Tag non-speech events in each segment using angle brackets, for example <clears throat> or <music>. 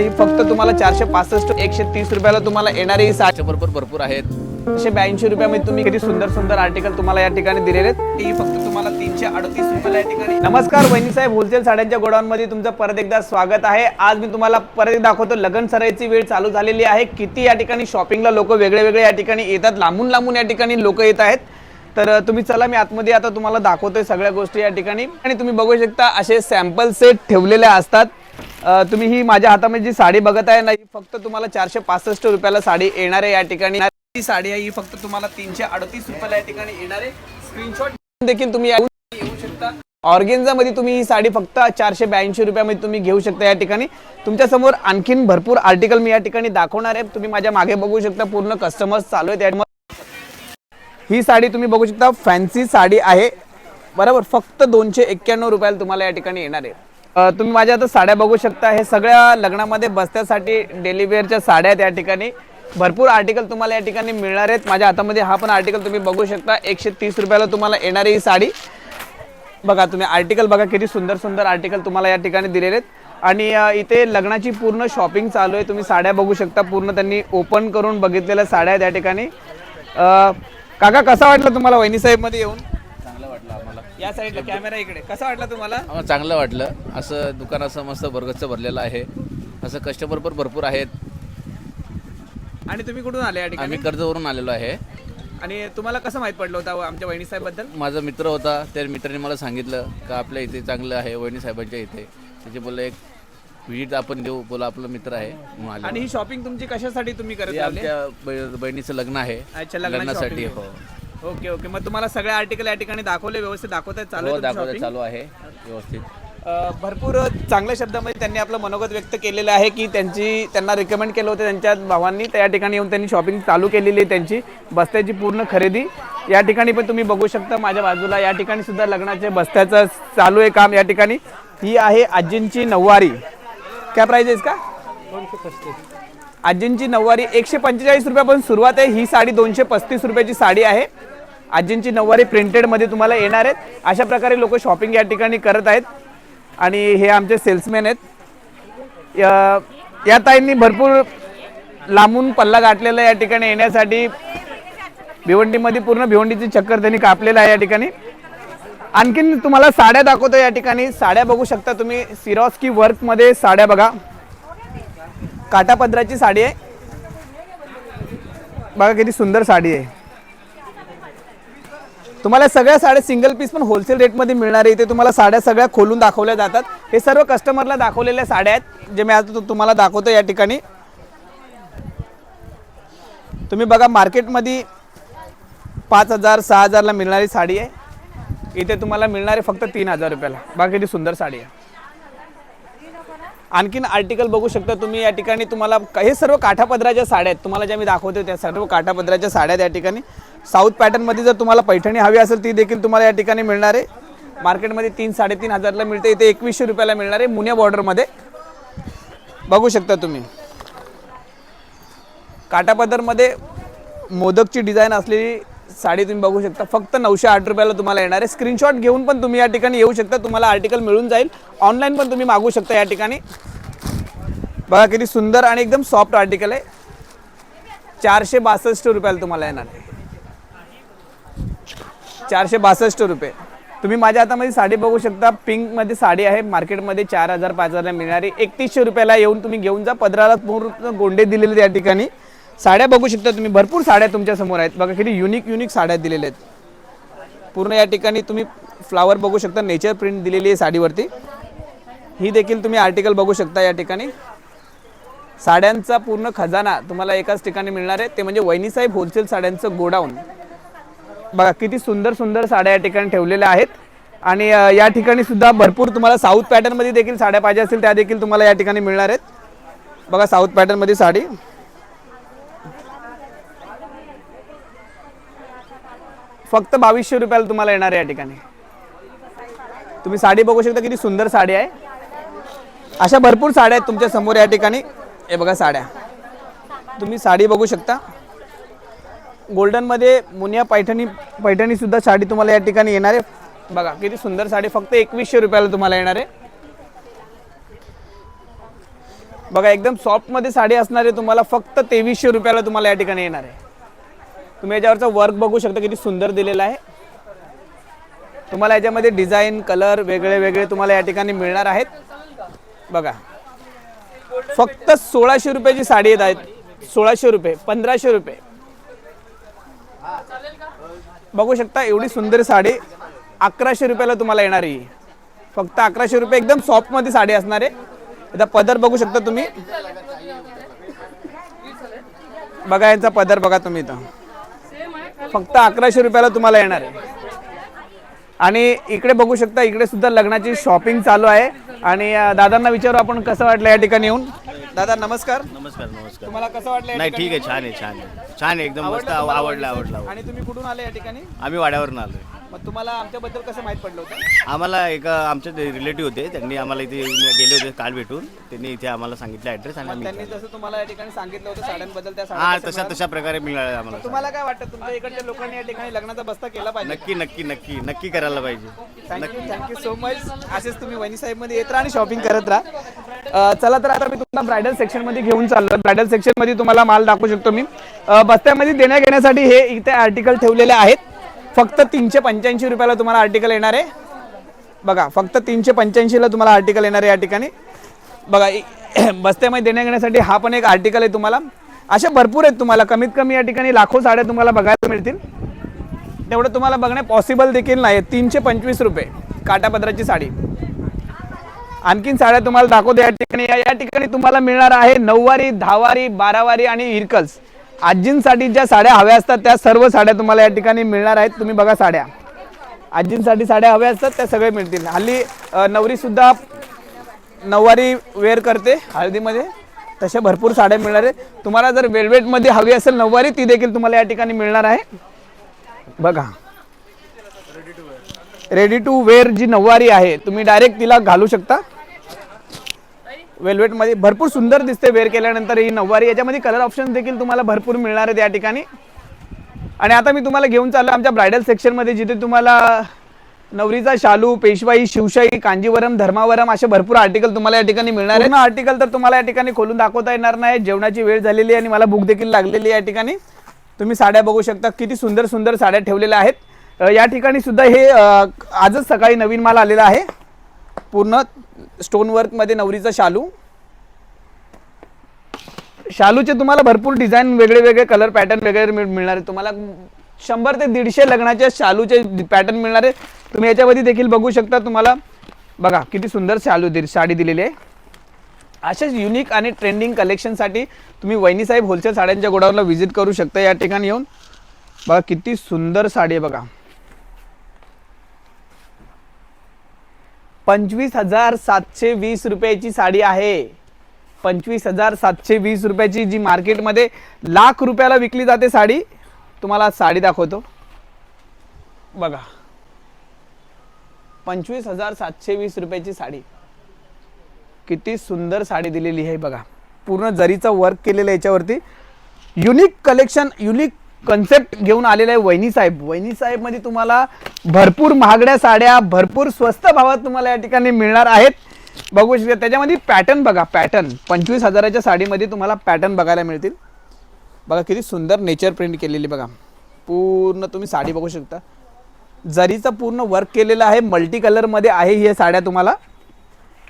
ही फक्त तुम्हाला चारशे पासष्ट एकशे तीस रुपयाला तुम्हाला येणारी साडी. बरोबर भरपूर आहेत. एकशे ब्याऐंशी रुपयामध्ये तुम्ही किती सुंदर सुंदर आर्टिकल तुम्हाला या ठिकाणी दिलेले आहेत. ही फक्त तुम्हाला तीनशे अडतीस रुपयाला या ठिकाणी. नमस्कार वहिनी साहेब. होलसेल साड्यांच्या गोडाऊनमध्ये तुमचं परत एकदा स्वागत आहे. आज मी तुम्हाला परत एक दाखवतो लगन सराईची वेळ चालू झालेली आहे. किती या ठिकाणी शॉपिंगला लोक वेगळे वेगळे या ठिकाणी येतात. लांबून लांबून या ठिकाणी लोक येत आहेत. तर तुम्ही चला मी आतमध्ये आता तुम्हाला दाखवतोय सगळ्या गोष्टी या ठिकाणी. आणि तुम्ही बघू शकता असे सॅम्पल सेट ठेवलेले असतात. तुम्ही ही माझ्या हातामध्ये जी साडी बघत आहे ना ही फक्त तुम्हाला चारशे पासष्ट रुपयाला साडी येणार आहे या ठिकाणी. ही साडी आहे ही फक्त तुम्हाला तीनशे अडतीस रुपयाला या ठिकाणी येणार आहे. स्क्रीनशॉट देखील तुम्ही येऊ शकता. ऑर्गेन्झा मध्ये तुम्ही ही साडी फक्त चारशे ब्याऐंशी रुपयामध्ये तुम्ही घेऊ शकता या ठिकाणी. तुमच्यासमोर आणखीन भरपूर आर्टिकल मी या ठिकाणी दाखवणार आहे. तुम्ही माझ्या मागे बघू शकता पूर्ण कस्टमर्स चालू आहेत यामध्ये. ही साडी तुम्ही बघू शकता फॅन्सी साडी आहे. बरोबर फक्त दोनशे एक्क्याण्णव रुपयाला तुम्हाला या ठिकाणी येणार आहे. तुम्ही माझ्या आता साड्या बघू शकता. हे सगळ्या लग्नामध्ये बसण्यासाठी डेलिवेअरच्या साड्या आहेत या ठिकाणी. भरपूर आर्टिकल तुम्हाला या ठिकाणी मिळणार आहेत. माझ्या हातामध्ये हा पण आर्टिकल तुम्ही बघू शकता. एकशे तीस रुपयाला तुम्हाला येणारी ही साडी. बघा तुम्ही आर्टिकल बघा किती सुंदर सुंदर आर्टिकल तुम्हाला या ठिकाणी दिलेले आहेत. आणि इथे लग्नाची पूर्ण शॉपिंग चालू आहे. तुम्ही साड्या बघू शकता. पूर्ण त्यांनी ओपन करून बघितलेल्या साड्या आहेत या ठिकाणी. काका कसा वाटला तुम्हाला वहिनी साहेबमध्ये येऊन? चांगलं वाटलं या साईडला कॅमेरा इकडे. कसा वाटला तुम्हाला? आम्हाला चांगलं वाटलं. असं दुकान असं मस्त भरगच्च भरलेलं आहे. असं कस्टमर पण भरपूर आहेत. आणि तुम्ही कुठून आले या ठिकाणी? आम्ही कर्जवरून आलेलो आहे. आणि तुम्हाला कसं माहीत पडलं होतं आमच्या वहिनी साहेबबद्दल माझा मित्र होता. त्या मित्राने मला सांगितलं का आपल्या इथे चांगलं आहे वहिनी साहेबांच्या इथे. त्याचे बोललं एक विजिट आपण देऊ. बोला आपला मित्र आहे. म्हणून आलो. आणि ही शॉपिंग तुमची कशासाठी तुम्ही करत आमच्या ब- बहिणीचं लग्न आहे. अच्छा लग्नाची लग्नासाठी shopping. हो. Okay okay. मग तुम्हाला सगळे आर्टिकल या ठिकाणी दाखवले व्यवस्थित दाखवतायत चालू हो आहे तुमची दाखवलं shopping? चालू आहे. व्यवस्थित. अ, भरपूर चांगल्या शब्दामध्ये त्यांनी आपलं मनोगत व्यक्त केलेलं आहे की त्यांची त्यांना रिकमेंड केलं होतं त्यांच्या भावांनी त्या ठिकाणी येऊन त्यांनी शॉपिंग चालू केलेली आहे त्यांची बस्त्याची पूर्ण खरेदी. या ठिकाणी पण तुम्ही बघू शकता माझ्या बाजूला या ठिकाणी सुद्धा लग्नाचे बस्त्याचं चालू आहे काम या ठिकाणी. ही आहे आजींची नऊवारी. काय प्राइस आहे का आजींची नऊवारी एकशे पंचेचाळीस रुपयापासून सुरुवात आहे. ही साडी दोनशे पस्तीस रुपयाची साडी आहे. आजींची नऊवारी प्रिंटेडमध्ये तुम्हाला येणार आहेत. अशा प्रकारे लोक शॉपिंग या ठिकाणी करत आहेत. आणि हे आमचे सेल्समॅन आहेत. या- या ताईंनी भरपूर लांबून पल्ला गाठलेला या ठिकाणी येण्यासाठी. भिवंडीमध्ये पूर्ण भिवंडीची चक्कर त्यांनी कापलेलं आहे या ठिकाणी. आणखीन तुम्हाला साड्या दाखवतो या ठिकाणी. साड्या बघू शकता तुम्ही. सिरॉस्की वर्कमध्ये साड्या बघा. काटापदराची साडी आहे. बघा किती सुंदर साडी आहे. तुम्हाला सगळ्या साड्या सिंगल पीस पण होलसेल रेटमध्ये मिळणार आहे. इथे तुम्हाला साड्या सगळ्या खोलून दाखवल्या जातात. हे सर्व कस्टमरला दाखवलेल्या साड्या आहेत जे मी आता तुम्हाला दाखवतो या ठिकाणी. तुम्ही बघा मार्केटमध्ये पाच हजार सहा हजारला मिळणारी साडी आहे. इथे तुम्हाला मिळणारी फक्त तीन हजार रुपयाला. बाकीची सुंदर साडी आहे. आणखीन आर्टिकल बघू शकता तुम्ही. या ठिकाणी तुम्हाला हे सर्व काठापदराच्या साड्या आहेत. तुम्हाला ज्या मी दाखवतो त्या सर्व काठापदराच्या साड्या आहेत या ठिकाणी. साऊथ पॅटर्नमध्ये जर तुम्हाला पैठणी हवी असेल ती देखील तुम्हाला या ठिकाणी मिळणार आहे. मार्केटमध्ये तीन साडेतीन हजारला मिळते. इथे एकवीसशे रुपयाला मिळणार आहे मुन्या बॉर्डरमध्ये बघू शकता तुम्ही. काठापदरमध्ये मोदकची डिझाईन असलेली साडी तुम्ही बघू शकता. फक्त नऊशे आठ रुपयाला तुम्हाला येणार आहे. स्क्रीनशॉट घेऊन पण तुम्ही या ठिकाणी येऊ शकता. तुम्हाला आर्टिकल मिळून जाईल. ऑनलाईन पण तुम्ही मागू शकता या ठिकाणी. बघा किती सुंदर आणि एकदम सॉफ्ट आर्टिकल आहे. चारशे बासष्ट रुपयाला तुम्हाला येणार आहे. चारशे बासष्ट रुपये. तुम्ही माझ्या हातामध्ये साडी बघू शकता. पिंकमध्ये साडी आहे. मार्केटमध्ये चार हजार पाच हजारला मिळणारी. एकतीसशे रुपयाला येऊन तुम्ही घेऊन जा. पदराला पूर्ण गोंडे दिलेले त्या या ठिकाणी. साड्या बघू शकता तुम्ही. भरपूर साड्या तुमच्यासमोर आहेत. बघा किती युनिक युनिक साड्या दिलेल्या आहेत. पूर्ण या ठिकाणी तुम्ही फ्लावर बघू शकता. नेचर प्रिंट दिलेली आहे साडीवरती. ही देखील तुम्ही आर्टिकल बघू शकता या ठिकाणी. साड्यांचा पूर्ण खजाना तुम्हाला एकाच ठिकाणी मिळणार आहे. ते म्हणजे वैनीसाहेब होलसेल साड्यांचं गोडाऊन. बघा किती सुंदर सुंदर साड्या या ठिकाणी ठेवलेल्या आहेत. आणि या ठिकाणी सुद्धा भरपूर तुम्हाला साऊथ पॅटर्नमध्ये देखील साड्या पाहिजे असतील त्या देखील तुम्हाला या ठिकाणी मिळणार आहेत. बघा साऊथ पॅटर्नमध्ये साडी. फक्त बावीसशे रुपयाला तुम्हाला येणार आहे या ठिकाणी. तुम्ही साडी बघू शकता किती सुंदर साडी आहे. अशा भरपूर साड्या आहेत तुमच्यासमोर या ठिकाणी. हे बघा साड्या. तुम्ही साडी बघू शकता. गोल्डनमध्ये मुनिया पैठणी पैठणीसुद्धा साडी तुम्हाला या ठिकाणी येणार आहे. बघा किती सुंदर साडी फक्त एकवीसशे रुपयाला तुम्हाला येणार आहे. बघा एकदम सॉफ्टमध्ये साडी असणार आहे तुम्हाला फक्त तेवीसशे रुपयाला तुम्हाला या ठिकाणी येणार आहे. तुम्ही याच्यावरचं वर्क बघू शकता किती सुंदर दिलेलं आहे. तुम्हाला याच्यामध्ये डिझाईन कलर वेगळे वेगळे तुम्हाला या ठिकाणी मिळणार आहेत. बघा. फक्त सोळाशे रुपयाची साडी येत आहेत. सोळाशे रुपये पंधराशे रुपये. बघू शकता एवढी सुंदर साडी अकराशे रुपयाला तुम्हाला येणार आहे. ही. फक्त अकराशे रुपये एकदम सॉफ्टमध्ये साडी असणार आहे. आता पदर बघू शकता तुम्ही. बघा यांचा पदर बघा तुम्ही इथं. फक्त अकराशे रुपयाला तुम्हाला येणार आहे. आणि इकडे बघू शकता इकडे सुद्धा लग्नाची शॉपिंग चालू आहे. आणि दादांना विचारू आपण कसं वाटलं या ठिकाणी येऊन? दादा नमस्कार. नमस्कार नमस्कार. तुम्हाला कसं वाटलं नाही? ठीक आहे छान आहे छान आहे. छान आहे एकदम मस्त आवडलं तुम्हाला? आवडलं आवडलं आवडलं. आणि तुम्ही कुठून आले या ठिकाणी? आम्ही वाड्यावरून आलोय. मग तुम्हाला आमच्याबद्दल कसं माहीत पडलं होतं? आम्हाला एक आमचे रिलेटिव्ह होते त्यांनी आम्हाला इथे येऊन गेले होते काल भेटून. त्यांनी इथे आम्हाला सांगितलं ॲड्रेस आणि आम्ही त्यांनी जसं तुम्हाला या ठिकाणी सांगितलं होतं साड्यांबद्दल त्या हा साड्या तशा तशा प्रकारे मिळालं आम्हाला तुम्हाला काय वाटतं? तुमच्या इकडच्या लोकांनी या ठिकाणी लग्नाचा बस्ता केला पाहिजे? नक्की नक्की नक्की नक्की करायला पाहिजे. थँक्यू थँक्यू सो मच असेच तुम्ही वनी साहेबमध्ये येत राहा आणि शॉपिंग करत राहा. अं, चला तर आता मी तुम्हाला ब्रायडल सेक्शनमध्ये घेऊन चाललो ब्रायडल सेक्शनमध्ये तुम्हाला माल दाखवू शकतो मी. अं, बस्त्यामध्ये देण्या घेण्यासाठी हे इथे आर्टिकल ठेवलेले आहेत. फक्त तीनशे पंच्याऐंशी रुपयाला तुम्हाला आर्टिकल येणार आहे. बघा फक्त तीनशे पंच्याऐंशीला तुम्हाला आर्टिकल येणार आहे या ठिकाणी. बघा <clears throat> बस्त्यामध्ये देण्या घेण्यासाठी हा पण एक आर्टिकल आहे तुम्हाला. असे भरपूर आहेत तुम्हाला. कमीत कमी या ठिकाणी लाखो साड्या तुम्हाला बघायला मिळतील. तेवढं तुम्हाला बघणे पॉसिबल देखील नाही तीनशे पंचवीस रुपये काटापदराची साडी. आणखीन साड्या तुम्हाला दाखवतो. या ठिकाणी या या ठिकाणी तुम्हाला मिळणार आहे नऊवारी दहावारी बारावारी आणि इरकल्स आजींसाठी ज्या साड्या हव्या असतात त्या सर्व साड्या तुम्हाला या ठिकाणी मिळणार आहेत. तुम्ही बघा साड्या. आजींसाठी साड्या हव्या असतात त्या सगळे मिळतील. हल्ली नवरीसुद्धा नऊवारी वेअर करते हळदीमध्ये. तशा भरपूर साड्या मिळणार आहेत. तुम्हाला जर वेलवेटमध्ये हवी असेल नऊवारी ती देखील तुम्हाला या ठिकाणी मिळणार आहे. बघा. रेडी टू वेअर जी नऊवारी आहे तुम्ही डायरेक्ट तिला घालू शकता. वेल्वेटमध्ये भरपूर सुंदर दिसते वेअर केल्यानंतर ही नऊवारी. याच्यामध्ये कलर ऑप्शन देखील तुम्हाला भरपूर मिळणार आहेत या ठिकाणी. आणि आता मी तुम्हाला घेऊन चाललो आमच्या ब्रायडल सेक्शनमध्ये जिथे तुम्हाला नवरीचा शालू पेशवाई शिवशाही कांजीवरम धर्मावरम असे भरपूर आर्टिकल तुम्हाला या ठिकाणी मिळणार आहे आर्टिकल तर तुम्हाला या ठिकाणी खोलून दाखवता येणार नाही. जेवणाची वेळ झालेली आहे आणि मला भूक देखील लागलेली आहे या ठिकाणी. तुम्ही साड्या बघू शकता किती सुंदर सुंदर साड्या ठेवलेल्या आहेत. या ठिकाणी सुद्धा हे आजच सकाळी नवीन माल आलेला आहे. पूर्ण स्टोन वर्कमध्ये नवरीचा शालू. शालूचे तुम्हाला भरपूर डिझाईन वेगळे वेगळे कलर पॅटर्न वगैरे मिळणार आहे तुम्हाला शंभर ते दीडशे लग्नाच्या शालूचे पॅटर्न मिळणार आहे तुम्ही याच्यामध्ये देखील बघू शकता तुम्हाला. बघा किती सुंदर शालू दिली साडी दिलेली आहे. असेच युनिक आणि ट्रेंडिंग कलेक्शनसाठी तुम्ही वैनीसाहेब होलसेल साड्यांच्या गोडाऊनला व्हिजिट करू शकता या ठिकाणी येऊन. बघा किती सुंदर साडी आहे बघा. पंचवीस हजार सातशे वीस रुपयाची साडी आहे. पंचवीस हजार सातशे वीस रुपयाची जी मार्केटमध्ये लाख रुपयाला विकली जाते साडी तुम्हाला साडी दाखवतो. बघा. पंचवीस हजार सातशे वीस रुपयाची साडी. किती सुंदर साडी दिलेली आहे बघा. पूर्ण जरीचं वर्क केलेलं याच्यावरती. युनिक कलेक्शन युनिक कन्सेप्ट घेऊन आलेलं आहे वहिनी साहेब. वहिनी साहेबमध्ये तुम्हाला भरपूर महागड्या साड्या भरपूर स्वस्त भावात तुम्हाला या ठिकाणी मिळणार आहेत. बघू शकता त्याच्यामध्ये पॅटर्न बघा पॅटर्न पंचवीस हजाराच्या साडीमध्ये तुम्हाला पॅटर्न बघायला मिळतील. बघा किती सुंदर नेचर प्रिंट केलेली बघा. पूर्ण तुम्ही साडी बघू शकता. जरीचं पूर्ण वर्क केलेलं आहे मल्टी कलरमध्ये आहे ही साड्या तुम्हाला.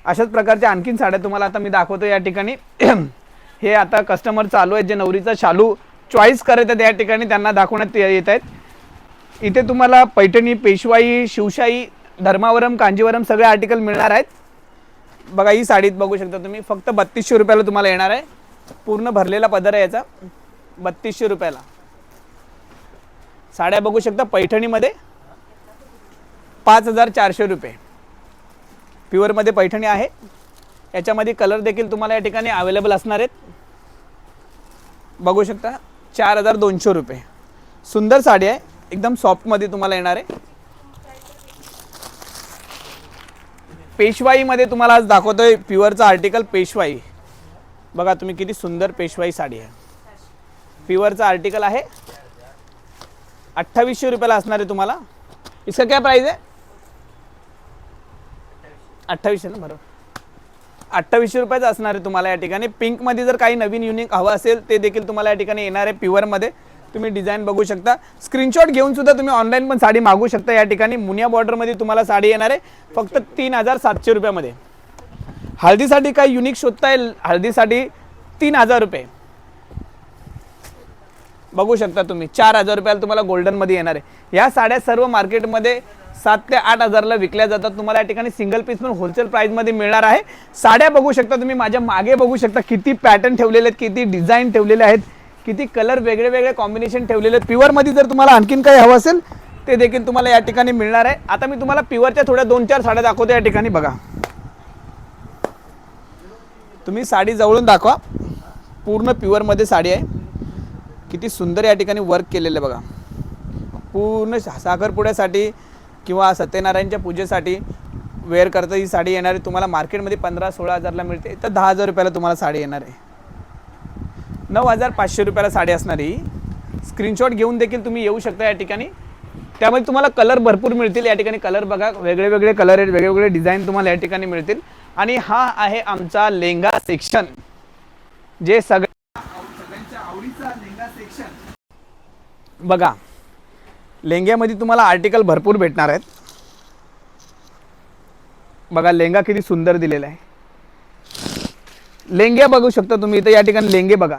अशाच प्रकारच्या आणखीन साड्या तुम्हाला आता मी दाखवतो या ठिकाणी. <clears throat> हे आता कस्टमर चालू आहेत जे नवरीचा शालू चॉईस करत आहेत या ठिकाणी त्यांना दाखवण्यात येत आहेत. इथे तुम्हाला पैठणी पेशवाई शिवशाही धर्मावरम कांजीवरम सगळे आर्टिकल मिळणार आहेत. बघा ही साडीत बघू शकता तुम्ही. फक्त बत्तीसशे रुपयाला तुम्हाला येणार आहे. पूर्ण भरलेला पदर आहे याचा. बत्तीसशे रुपयाला. साड्या बघू शकता पैठणीमध्ये. पाच हजार चारशे रुपये. प्युअरमध्ये पैठणी आहे. याच्यामध्ये कलर देखील तुम्हाला या ठिकाणी अवेलेबल असणार आहेत. बघू शकता. चार हजार दोनशे रुपये. सुंदर साडी आहे. एकदम सॉफ्टमध्ये तुम्हाला येणार आहे. पेशवाईमध्ये तुम्हाला आज दाखवतोय प्युअरचा आर्टिकल पेशवाई. बघा तुम्ही किती सुंदर पेशवाई साडी आहे. प्युअरचा आर्टिकल आहे. अठ्ठावीसशे रुपयाला असणार आहे तुम्हाला. इसका काय प्राईज आहे? अठ्ठावीसशे ना बरोबर. अठ्ठावीसशे रुपयाचं असणार आहे तुम्हाला या ठिकाणी. पिंकमध्ये जर काही नवीन युनिक हवं असेल ते देखील तुम्हाला या ठिकाणी येणार आहे प्युअरमध्ये तुम्ही डिझाईन बघू शकता. स्क्रीनशॉट घेऊन सुद्धा तुम्ही ऑनलाईन पण साडी मागू शकता या ठिकाणी. मुनिया बॉर्डरमध्ये तुम्हाला साडी येणार आहे. फक्त तीन हजार सातशे रुपयामध्ये. हळदीसाठी काही युनिक शोधता येईल हळदीसाठी तीन हजार रुपये. बघू शकता तुम्ही. चार हजार रुपयाला तुम्हाला गोल्डनमध्ये येणार आहे. या साड्या सर्व मार्केटमध्ये सात ते आठ हजारला विकल्या जातात. तुम्हाला या ठिकाणी सिंगल पीस पण होलसेल प्राईजमध्ये मिळणार आहे. साड्या बघू शकता तुम्ही. माझ्या मागे बघू शकता किती पॅटर्न ठेवलेले आहेत किती डिझाईन ठेवलेले आहेत किती कलर वेगळे वेगळे कॉम्बिनेशन ठेवलेले आहेत. प्युअरमध्ये जर तुम्हाला आणखीन काही हवं असेल ते देखील तुम्हाला या ठिकाणी मिळणार आहे. आता मी तुम्हाला प्युअरच्या थोड्या दोन चार साड्या दाखवतो या ठिकाणी बघा. तुम्ही साडी जवळून दाखवा. पूर्ण प्युअरमध्ये साडी आहे. किती सुंदर या ठिकाणी वर्क केलेलं आहे बघा. पूर्ण साखरपुड्यासाठी किंवा सत्यनारायणच्या पूजेसाठी वेअर करता ही साडी येणार आहे. तुम्हाला मार्केटमध्ये पंधरा सोळा हजारला मिळते. तर दहा हजार रुपयाला तुम्हाला साडी येणार आहे. नऊ हजार पाचशे रुपयाला साडी असणारी स्क्रीनशॉट घेऊन देखील तुम्ही येऊ शकता या ठिकाणी. त्यामध्ये तुम्हाला कलर भरपूर मिळतील. या ठिकाणी कलर बघा. वेगळे वेगळे कलर आहेत. वेगवेगळे डिझाईन तुम्हाला या ठिकाणी मिळतील. आणि हा आहे आमचा लेंगा सेक्शन जे सगळे सगळ्यांच्या आवडीचा लेंगा सेक्शन बघा लेंग्यामध्ये तुम्हाला आर्टिकल भरपूर भेटणार आहेत. बघा लेंगा किती सुंदर दिलेला आहे. लेंग्या बघू शकता तुम्ही इथं या ठिकाणी लेंगे बघा.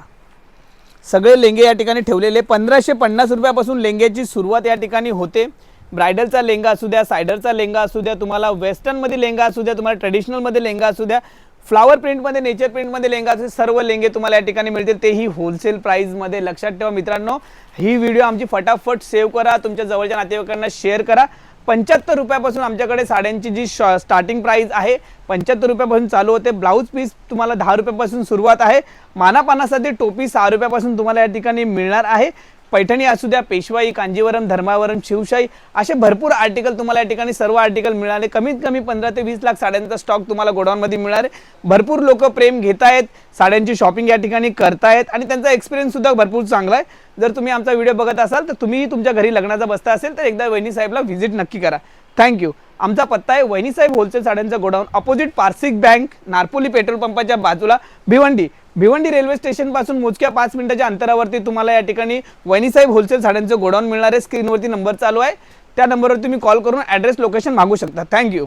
सगळे लेंगे या ठिकाणी ठेवलेले पंधराशे पन्नास रुपयापासून लेंग्याची सुरुवात या ठिकाणी होते. ब्रायडलचा लेंगा असू द्या सायडरचा लेंगा असू द्या तुम्हाला वेस्टर्नमध्ये लेंगा असू द्या तुम्हाला ट्रेडिशनलमध्ये लेंगा असू द्या फ्लावर प्रिंटमध्ये नेचर प्रिंटमध्ये लेंगा असू सर्व लेंगे तुम्हाला या ठिकाणी मिळतील. तेही होलसेल प्राईजमध्ये लक्षात ठेवा मित्रांनो ही व्हिडिओ आमची फटाफट सेव्ह करा. तुमच्या जवळच्या नातेवाईकांना शेअर करा. पंच्याहत्तर रुपयापासून आमच्याकडे साड्यांची जी स्टार्टिंग प्राईज आहे पंच्याहत्तर रुपयापासून चालू होते. ब्लाऊज पीस तुम्हाला दहा रुपयापासून सुरुवात आहे. मानापानासाठी टोपी सहा रुपयापासून तुम्हाला या ठिकाणी मिळणार आहे. पैठणी असू द्या पेशवाई कांजीवरम धर्मावरम शिवशाही असे भरपूर आर्टिकल तुम्हाला या ठिकाणी सर्व आर्टिकल मिळाले. कमीत कमी पंधरा ते वीस लाख साड्यांचा स्टॉक तुम्हाला गोडाऊनमध्ये मिळणार आहे भरपूर लोक प्रेम घेत आहेत साड्यांची शॉपिंग या ठिकाणी करतायत आणि त्यांचा एक्सपिरियन्ससुद्धा भरपूर चांगला आहे. जर तुम्ही आमचा व्हिडिओ बघत असाल तर तुम्ही तुमच्या घरी लग्नाचा बसता असेल तर एकदा वहिनी साहेबला व्हिजिट नक्की करा. थँक्यू आमचा पत्ता आहे वहिनी साहेब होलसेल साड्यांचा godown opposite Parsik bank Narpoli petrol पंपाच्या बाजूला भिवंडी. भिवंडी रेल्वे स्टेशनपासून मोजक्या पाच मिनिटाच्या अंतरावरती तुम्हाला या ठिकाणी वैनीसाहेब होलसेल साड्यांचं गोडाऊन मिळणार आहे. स्क्रीनवरती नंबर चालू आहे. त्या नंबरवर तुम्ही कॉल करून ॲड्रेस लोकेशन मागू शकता. थँक्यू